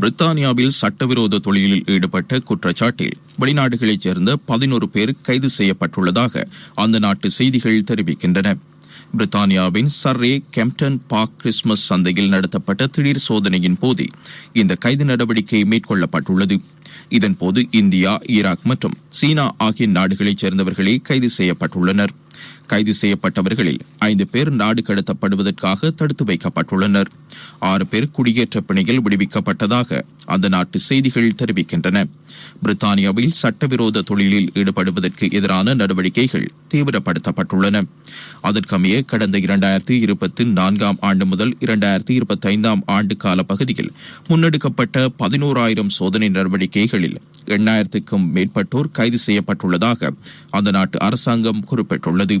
பிரித்தானியாவில் சட்டவிரோத தொழிலில் ஈடுபட்ட குற்றச்சாட்டில் வெளிநாடுகளைச் சேர்ந்த பதினோரு பேர் கைது செய்யப்பட்டுள்ளதாக அந்த நாட்டு செய்திகள் தெரிவிக்கின்றன. பிரித்தானியாவின் சர்ரே கெம்டன் பார்க் கிறிஸ்துமஸ் சந்தையில் நடத்தப்பட்ட திடீர் சோதனையின் போது இந்த கைது நடவடிக்கை மேற்கொள்ளப்பட்டுள்ளது. இதன்போது இந்தியா ஈராக் மற்றும் சீனா ஆகிய நாடுகளைச் சேர்ந்தவர்களே கைது செய்யப்பட்டுள்ளனர். கைது செய்யப்பட்டவர்களில் ஐந்து பேர் நாடு கடத்தப்படுவதற்காக தடுத்து வைக்கப்பட்டுள்ளனர். ஆறு பேர் குடியேற்ற பிணையில் விடுவிக்கப்பட்டதாக அந்த நாட்டு செய்திகள் தெரிவிக்கின்றன. பிரித்தானியாவில் சட்டவிரோத தொழிலில் ஈடுபடுவதற்கு எதிரான நடவடிக்கைகள் தீவிரப்படுத்தப்பட்டுள்ளன. அதற்கமைய கடந்த இரண்டாயிரத்தி இருபத்தி நான்காம் ஆண்டு முதல் இரண்டாயிரத்தி இருபத்தி ஐந்தாம் ஆண்டு கால பகுதியில் முன்னெடுக்கப்பட்ட பதினோராயிரம் சோதனை நடவடிக்கைகளில் எண்ணாயிரத்துக்கும் மேற்பட்டோர் கைது செய்யப்பட்டுள்ளதாக அந்த நாட்டு அரசாங்கம் குறிப்பிட்டுள்ளது. உள்ளது